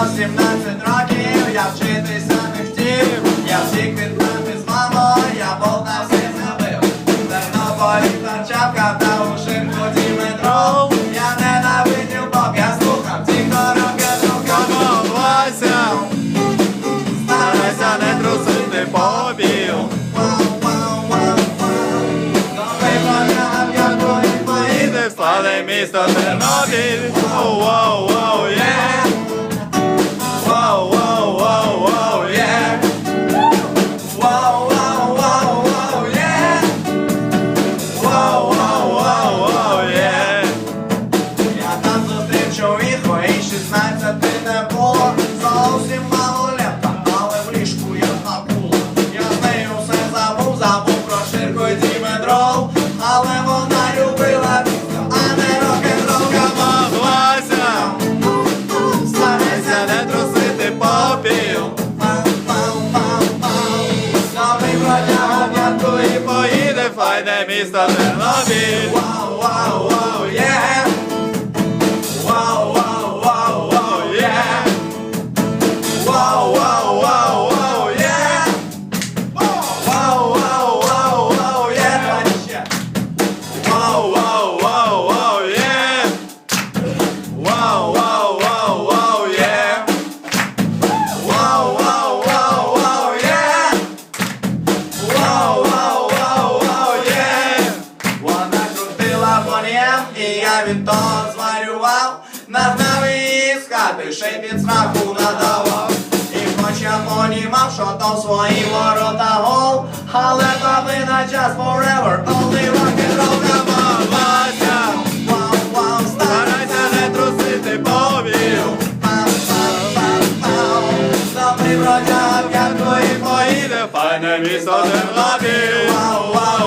мав 17 років, я вчитися не хотів, я всі квітнати з мамою, я болта всі забив. Тернополі Тарчавка та у шинку метро. Я ненавидів боб, я слухав ті короки друга Вася, Старайся не трусити побіл. Славне місто Тернопіль. Файне місто Тернопіль. Бонєм, і я від того зварював Нагнав її з хати, ще під страху надавав І хоч я понімав, що то в свої ворота гол Але тобі на час forever, only rock and roll, come Вася, Вау, вау, старайся не трусити побіл. Добрий бродяга п'яткої Поїде файне місто Тернопіль. Вау, вау,